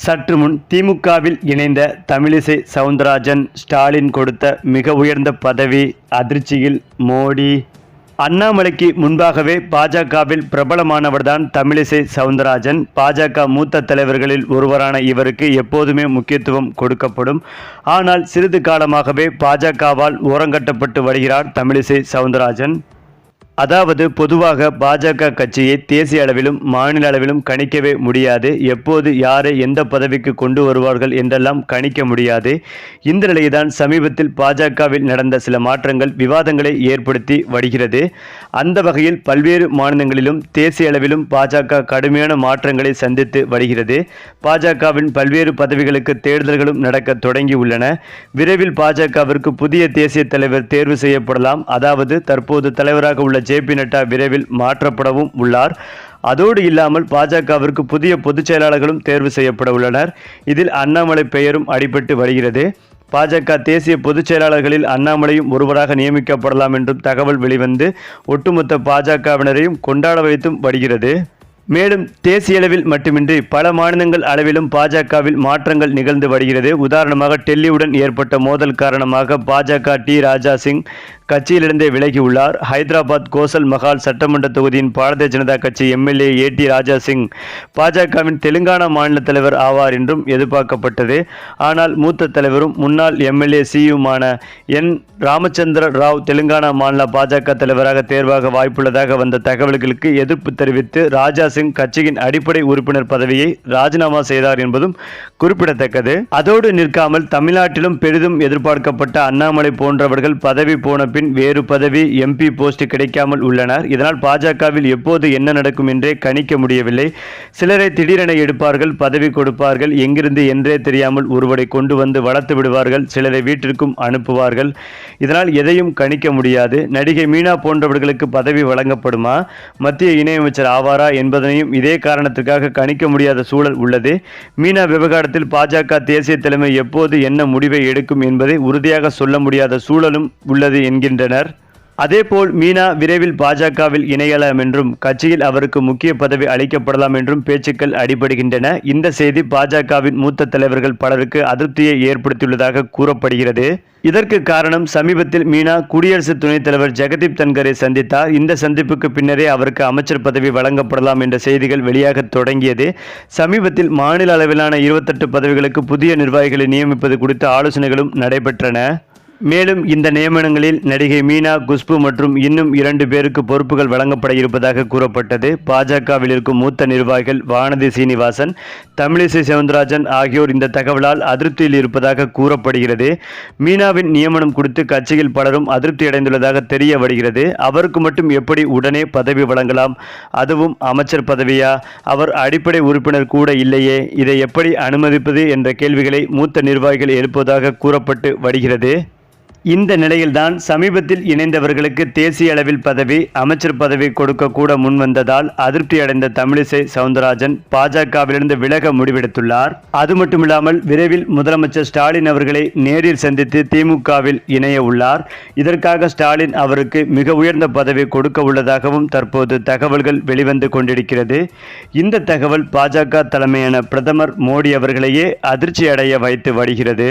சற்று முன் திமுகவில் இணைந்த தமிழிசை சவுந்தரராஜன் ஸ்டாலின் கொடுத்த மிக உயர்ந்த பதவி அதிர்ச்சியில் மோடி. அண்ணாமலைக்கு முன்பாகவே பாஜகவில் பிரபலமானவர்தான் தமிழிசை சவுந்தரராஜன். பாஜக மூத்த தலைவர்களில் ஒருவரான இவருக்கு எப்போதுமே முக்கியத்துவம் கொடுக்கப்படும். ஆனால் சிறிது காலமாகவே பாஜகவால் ஓரங்கட்டப்பட்டு வருகிறார் தமிழிசை சவுந்தரராஜன். அதாவது பொதுவாக பாஜக கட்சியை தேசிய அளவிலும் மாநில அளவிலும் கணிக்கவே முடியாது. எப்போது யாரை எந்த பதவிக்கு கொண்டு வருவார்கள் என்றெல்லாம் கணிக்க முடியாது. இந்த நிலையில்தான் சமீபத்தில் பாஜகவில் நடந்த சில மாற்றங்கள் விவாதங்களை ஏற்படுத்தி வருகிறது. அந்த வகையில் பல்வேறு மாநிலங்களிலும் தேசிய அளவிலும் பாஜக கடுமையான மாற்றங்களை சந்தித்து வருகிறது. பாஜகவின் பல்வேறு பதவிகளுக்கு தேர்தல்களும் நடக்க தொடங்கியுள்ளன விரைவில் பாஜகவிற்கு புதிய தேசிய தலைவர் தேர்வு செய்யப்படலாம். அதாவது தற்போது தலைவராக உள்ள ஜே பி நட்டா விரைவில் மாற்றப்படவும் உள்ளார். அதோடு இல்லாமல் பாஜகவிற்கு புதிய பொதுச் செயலாளர்களும் தேர்வு செய்யப்பட உள்ளனர். இதில் அண்ணாமலை பெயரும் அடிபட்டு வருகிறது. பாஜக தேசிய பொதுச் செயலாளர்களில் அண்ணாமலையும் ஒருவராக நியமிக்கப்படலாம் என்றும் தகவல் வெளிவந்து ஒட்டுமொத்த பாஜகவினரையும் கொண்டாட வைத்தும் வருகிறது. மேலும் தேசிய அளவில் மட்டுமின்றி பல மாநிலங்கள் அளவிலும் பாஜகவில் மாற்றங்கள் நிகழ்ந்து வருகிறது. உதாரணமாக டெல்லியுடன் ஏற்பட்ட மோதல் காரணமாக பாஜக டி. ராஜா சிங் கட்சியிலிருந்தே விலகியுள்ளார். ஹைதராபாத் கோசல் மஹால் சட்டமன்ற தொகுதியின் பாரதிய ஜனதா கட்சி MLA A T Raja Singh பாஜகவின் தெலுங்கானா மாநில தலைவர் ஆவார் என்றும் எதிர்பார்க்கப்பட்டது. ஆனால் மூத்த தலைவரும் முன்னாள் எம்எல்ஏ சியுமான என். ராமச்சந்திர ராவ் தெலுங்கானா மாநில பாஜக தலைவராக தேர்வாக வாய்ப்புள்ளதாக வந்த தகவல்களுக்கு எதிர்ப்பு தெரிவித்து ராஜா சிங் கட்சியின் அடிப்படை உறுப்பினர் பதவியை ராஜினாமா செய்தார் என்பதும் குறிப்பிடத்தக்கது. அதோடு நிற்காமல் தமிழ்நாட்டிலும் பெரிதும் எதிர்பார்க்கப்பட்ட அண்ணாமலை போன்றவர்கள் பதவி போன பின் வேறு பதவி எம்பி போஸ்ட் கிடைக்காமல் உள்ளனர். இதனால் பாஜகவில் எப்போது என்ன நடக்கும் என்றே கணிக்க முடியவில்லை. சிலரை திடீரென எடுப்பார்கள் பதவி கொடுப்பார்கள் எங்கிருந்து என்றே தெரியாமல் ஒருவரை கொண்டு வந்து வளர்த்து விடுவார்கள் சிலரை வீட்டிற்கும் அனுப்புவார்கள். இதனால் எதையும் கணிக்க முடியாது. நடிகை மீனா போன்றவர்களுக்கு பதவி வழங்கப்படுமா? மத்திய இணையமைச்சர் ஆவாரா என்பதனையும் இதே காரணத்திற்காக கணிக்க முடியாத சூழல் உள்ளது. மீனா விவகாரத்தில் பாஜக தேசிய தலைமை எப்போது என்ன முடிவை எடுக்கும் என்பதை உறுதியாக சொல்ல முடியாத சூழலும் உள்ளது என்கின்றனர் அதேபோல் மீனா விரைவில் பாஜகவில் இணையலாம் என்றும் கட்சியில் அவருக்கு முக்கிய பதவி அளிக்கப்படலாம் என்றும் பேச்சுக்கள் அடிபடுகின்றன. இந்த செய்தி பாஜகவின் மூத்த தலைவர்கள் பலருக்கு அதிருப்தியை ஏற்படுத்தியுள்ளதாக கூறப்படுகிறது. இதற்கு காரணம் சமீபத்தில் மீனா குடியரசு துணைத் தலைவர் ஜெகதீப் தன்கரை சந்தித்தார். இந்த சந்திப்புக்கு பின்னரே அவருக்கு அமைச்சர் பதவி வழங்கப்படலாம் என்ற செய்திகள் வெளியாக தொடங்கியது. சமீபத்தில் மாநில அளவிலான இருபத்தெட்டு பதவிகளுக்கு புதிய நிர்வாகிகளை நியமிப்பது குறித்த ஆலோசனைகளும் நடைபெற்றன. மேலும் இந்த நியமனங்களில் நடிகை மீனா குஷ்பு மற்றும் இன்னும் இரண்டு பேருக்கு பொறுப்புகள் வழங்கப்பட இருப்பதாக கூறப்பட்டது. பாஜகவில் இருக்கும் மூத்த நிர்வாகிகள் வானதி சீனிவாசன் தமிழிசை சவுந்தரராஜன் ஆகியோர் இந்த தகவலால் அதிருப்தியில் இருப்பதாக கூறப்படுகிறது. மீனாவின் நியமனம் குறித்து கட்சியில் பலரும் அதிருப்தி அடைந்துள்ளதாக தெரிய வருகிறது. அவருக்கு மட்டும் எப்படி உடனே பதவி வழங்கலாம்? அதுவும் அமைச்சர் பதவியா? அவர் அடிப்படை உறுப்பினர் கூட இல்லையே. இதை எப்படி அனுமதிப்பது என்ற கேள்விகளை மூத்த நிர்வாகிகள் எழுப்புவதாக கூறப்பட்டு வருகிறது. இந்த நிலையில்தான் சமீபத்தில் இணைந்தவர்களுக்கு தேசிய அளவில் பதவி அமைச்சர் பதவி கொடுக்க கூட முன்வந்ததால் அதிருப்தி அடைந்த தமிழிசை சவுந்தரராஜன் பாஜகவிலிருந்து விலக முடிவெடுத்துள்ளார். அது மட்டுமில்லாமல் விரைவில் முதலமைச்சர் ஸ்டாலின் அவர்களை நேரில் சந்தித்து திமுகவில் இணைய உள்ளார். இதற்காக ஸ்டாலின் அவருக்கு மிக உயர்ந்த பதவி கொடுக்க உள்ளதாகவும் தற்போது தகவல்கள் வெளிவந்து கொண்டிருக்கிறது. இந்த தகவல் பாஜக தலைமையான பிரதமர் மோடி அவர்களையே அதிர்ச்சி அடைய வைத்து வருகிறது.